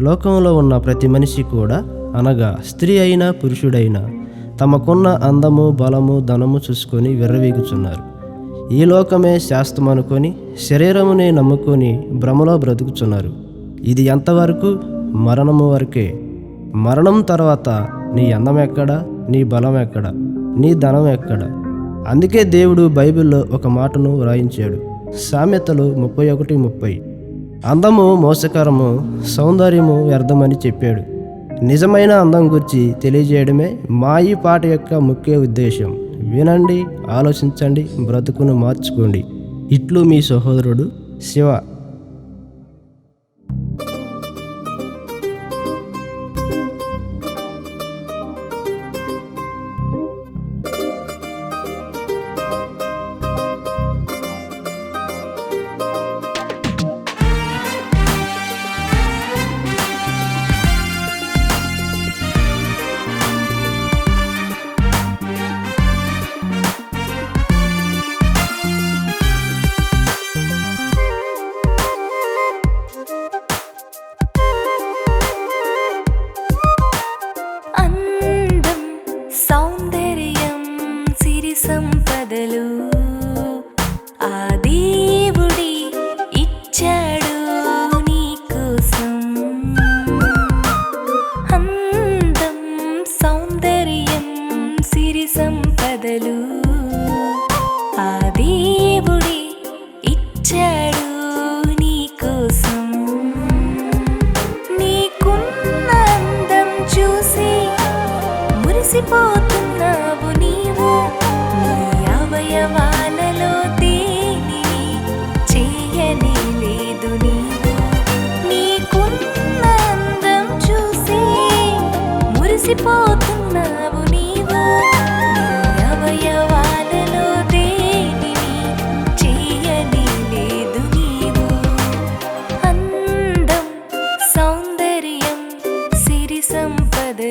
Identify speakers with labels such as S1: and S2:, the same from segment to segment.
S1: లోకంలో ఉన్న ప్రతి మనిషి కూడా అనగా స్త్రీ అయినా పురుషుడైనా తమకున్న అందము బలము ధనము చూసుకొని విర్రవీగుచున్నారు. ఈ లోకమే శాస్త్రం అనుకొని శరీరమునే నమ్ముకొని భ్రమలో బ్రతుకుచున్నారు. ఇది ఎంతవరకు? మరణము వరకే. మరణం తర్వాత నీ అందం ఎక్కడ? నీ బలం ఎక్కడ? నీ ధనం ఎక్కడ? అందుకే దేవుడు బైబిల్లో ఒక మాటను వ్రాయించాడు. సామెతలు ముప్పై ఒకటి ముప్పై. అందము మోసకరము సౌందర్యము వ్యర్థమని చెప్పాడు. నిజమైన అందం గురించి తెలియజేయడమే మా ఈ పాట యొక్క ముఖ్య ఉద్దేశం. వినండి ఆలోచించండి బ్రతుకును మార్చుకోండి. ఇట్లు మీ సహోదరుడు శివ.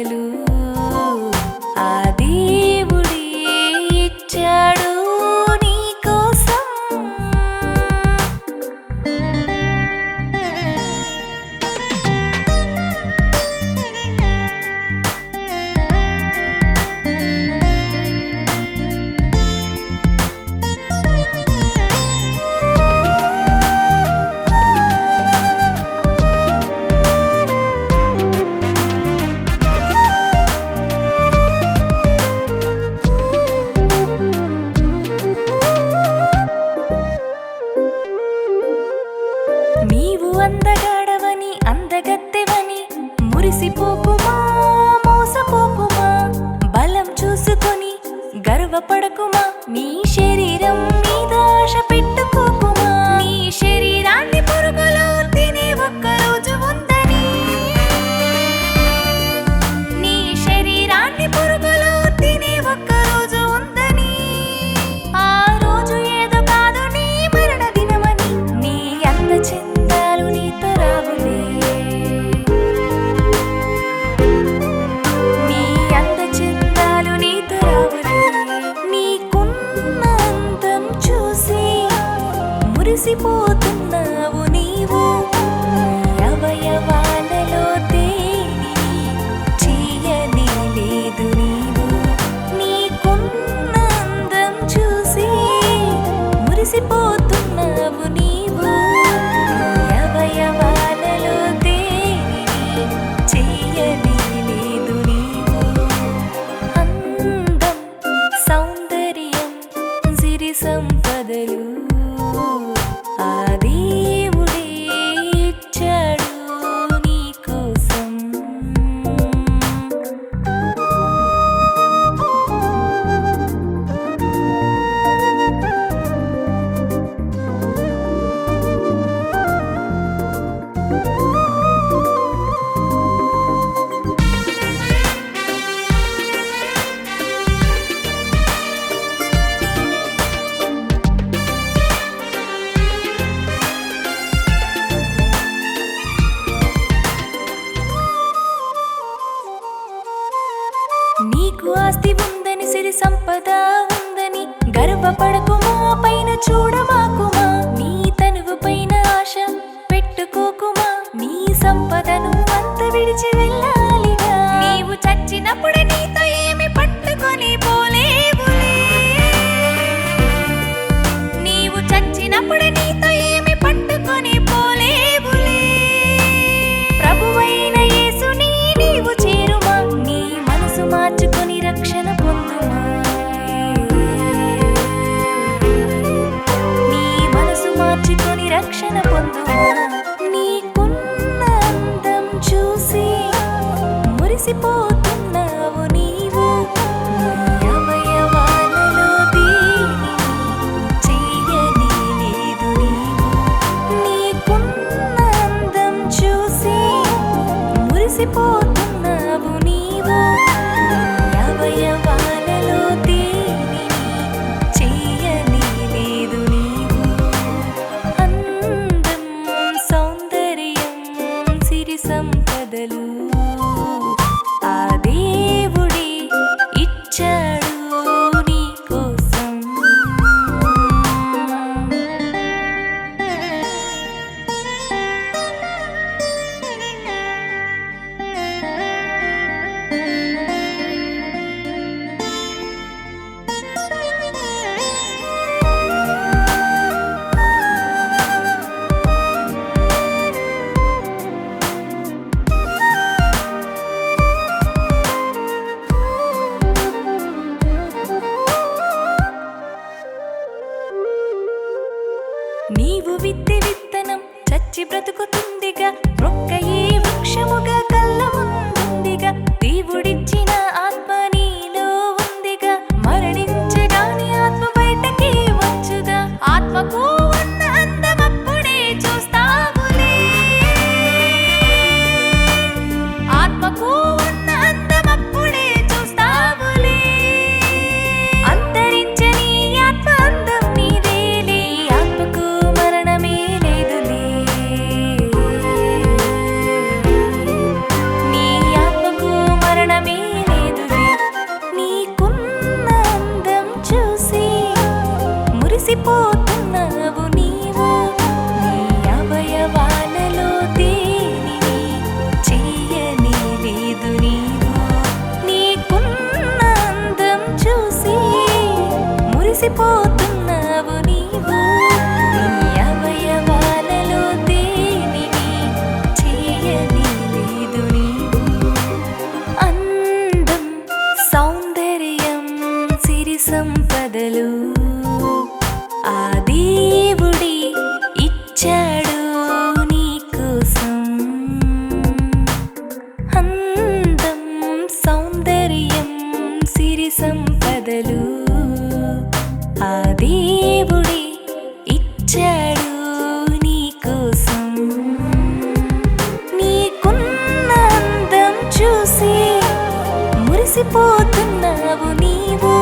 S2: ಶ್ರೀಗಳು గర్వపడకుమా మీ శరీరం మురిసిపోతున్నావు నీవు. నీకు ఆస్తి ఉందని సిరి సంపద ఉందని గర్వపడకుమా పైన చూడమాకుమా నీ తనువు పైన ఆశ పెట్టుకోకుమా నీ సంపదను అంత విడిచి Oh. Buồn కలిసిపోతున్నావు నీవు.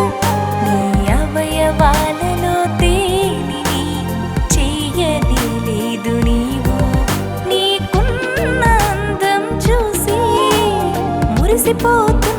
S2: నీ అవయవాలలో తేలి చెయ్యది లేదు నీవు. నీకున్న అందం చూసి మురిసిపోతున్నా